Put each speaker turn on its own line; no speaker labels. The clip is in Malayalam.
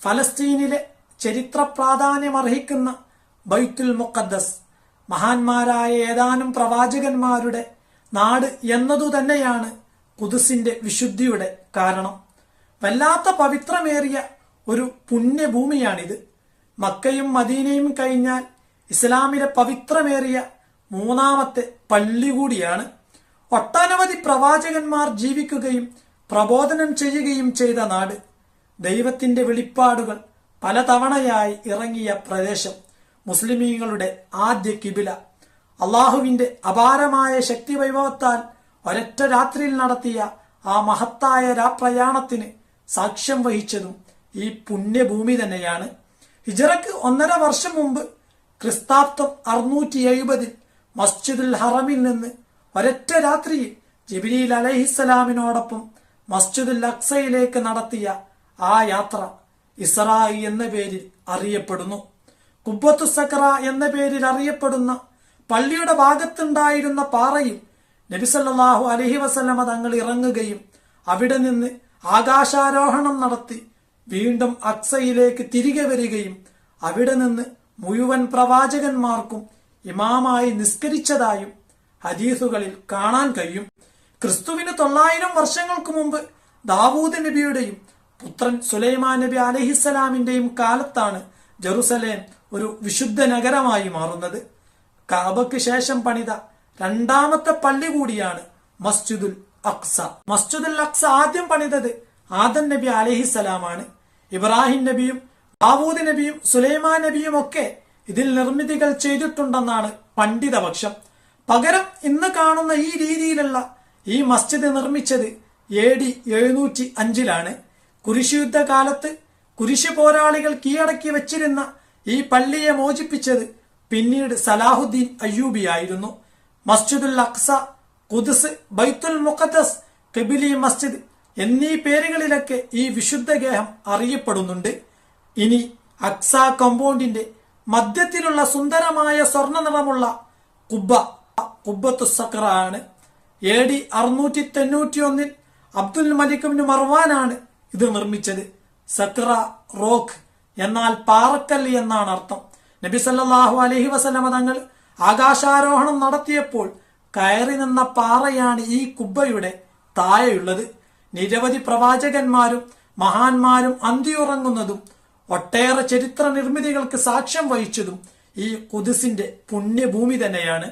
ഫലസ്തീനിലെ ചരിത്ര പ്രാധാന്യമർഹിക്കുന്ന ബൈത്തുൽ മുഖദ്ദസ് മഹാന്മാരായ ഏതാനും പ്രവാചകന്മാരുടെ നാട് എന്നതു തന്നെയാണ് കുതിസിന്റെ വിശുദ്ധിയുടെ കാരണം. വല്ലാത്ത പവിത്രമേറിയ ഒരു പുണ്യഭൂമിയാണിത്. മക്കയും മദീനയും കഴിഞ്ഞാൽ ഇസ്ലാമിലെ പവിത്രമേറിയ മൂന്നാമത്തെ പള്ളി കൂടിയാണ്. ഒട്ടനവധി പ്രവാചകന്മാർ ജീവിക്കുകയും പ്രബോധനം ചെയ്യുകയും ചെയ്ത നാട് ദൈവത്തിന്റെ വെളിപ്പാടുകൾ പലതവണയായി ഇറങ്ങിയ പ്രദേശം മുസ്ലിമീങ്ങളുടെ ആദ്യ കിബില. അള്ളാഹുവിന്റെ അപാരമായ ശക്തി വൈഭവത്താൽ ഒരൊറ്റ രാത്രിയിൽ നടത്തിയ ആ മഹത്തായ രാപ്രയാണത്തിന് സാക്ഷ്യം വഹിച്ചതും ഈ പുണ്യഭൂമി തന്നെയാണ്. ഹിജറക്ക് ഒന്നര വർഷം മുമ്പ് ക്രിസ്താബ്ദം അറുന്നൂറ്റി എഴുപതിൽ മസ്ജിദുൽ ഹറമിൽ നിന്ന് ഒരൊറ്റ രാത്രിയിൽ ജബിലീൽ അലഹിസ്സലാമിനോടൊപ്പം മസ്ജിദുൽ അക്സയിലേക്ക് നടത്തിയ ആ യാത്ര ഇസ്രായി എന്ന പേരിൽ അറിയപ്പെടുന്നു. കുബത്തു സക്കറ എന്ന പേരിൽ അറിയപ്പെടുന്ന പള്ളിയുടെ ഭാഗത്തുണ്ടായിരുന്ന പാറയിൽ നബിസല്ലാഹു അലഹി വസല്ലമ തങ്ങൾ ഇറങ്ങുകയും അവിടെ നിന്ന് ആകാശാരോഹണം നടത്തി വീണ്ടും അക്സയിലേക്ക് തിരികെ വരികയും അവിടെ നിന്ന് മുഴുവൻ പ്രവാചകന്മാർക്കും ഇമാമായി നിസ്കരിച്ചതായും ഹദീസുകളിൽ കാണാൻ കഴിയും. ക്രിസ്തുവിന് തൊള്ളായിരം വർഷങ്ങൾക്ക് മുമ്പ് ദാവൂദ് നബിയുടെയും പുത്രൻ സുലൈമാൻ നബി അലഹിസ്സലാമിന്റെയും കാലത്താണ് ജെറുസലേം ഒരു വിശുദ്ധ നഗരമായി മാറുന്നത്. കാബയ്ക്ക് ശേഷം പണിത രണ്ടാമത്തെ പള്ളി കൂടിയാണ് മസ്ജിദുൽ അക്സ. മസ്ജിദുൽ അക്സ ആദ്യം പണിതത് ആദൻ നബി അലഹിസലാമാണ് ഇബ്രാഹിം നബിയും ദാവൂദ് നബിയും സുലൈമാൻ നബിയും ഒക്കെ ഇതിൽ നിർമ്മിതികൾ ചെയ്തിട്ടുണ്ടെന്നാണ് പണ്ഡിതപക്ഷം. പകരം ഇന്ന് കാണുന്ന ഈ രീതിയിലുള്ള ഈ മസ്ജിദ് നിർമ്മിച്ചത് എ ഡി എഴുന്നൂറ്റി അഞ്ചിലാണ്. കുരിശുയുദ്ധ കാലത്ത് കുരിശ് പോരാളികൾ കീഴടക്കി വെച്ചിരുന്ന ഈ പള്ളിയെ മോചിപ്പിച്ചത് പിന്നീട് സലാഹുദ്ദീൻ അയ്യൂബിയായിരുന്നു മസ്ജിദുൽ അക്സ കുദ്സ് ബൈത്തുൽ മുഖദ്ദസ് കബിലി മസ്ജിദ് എന്നീ പേരുകളിലൊക്കെ ഈ വിശുദ്ധ ഗേഹം അറിയപ്പെടുന്നുണ്ട്. ഇനി അക്സ കോമ്പൗണ്ടിന്റെ മധ്യത്തിലുള്ള സുന്ദരമായ സ്വർണ നിറമുള്ള കുബ്ബ ആണ് എ ഡി അറുന്നൂറ്റി തൊണ്ണൂറ്റി ഒന്നിൽ അബ്ദുൽ മലിക്കുബിന് മർവാനാണ് ഇത് നിർമ്മിച്ചത് സക്ര റോക്ക് എന്നാൽ പാറക്കല്ല് എന്നാണ് അർത്ഥം. നബി സല്ലാഹു അലഹി വസല്ലമ തങ്ങൾ ആകാശാരോഹണം നടത്തിയപ്പോൾ കയറി നിന്ന പാറയാണ് ഈ കുബ്ബയുടെ താഴെയുള്ളത്. നിരവധി പ്രവാചകന്മാരും മഹാന്മാരും അന്തിയുറങ്ങുന്നതും ഒട്ടേറെ ചരിത്ര നിർമ്മിതികൾക്ക് സാക്ഷ്യം വഹിച്ചതും ഈ കുതിസിന്റെ പുണ്യഭൂമി തന്നെയാണ്.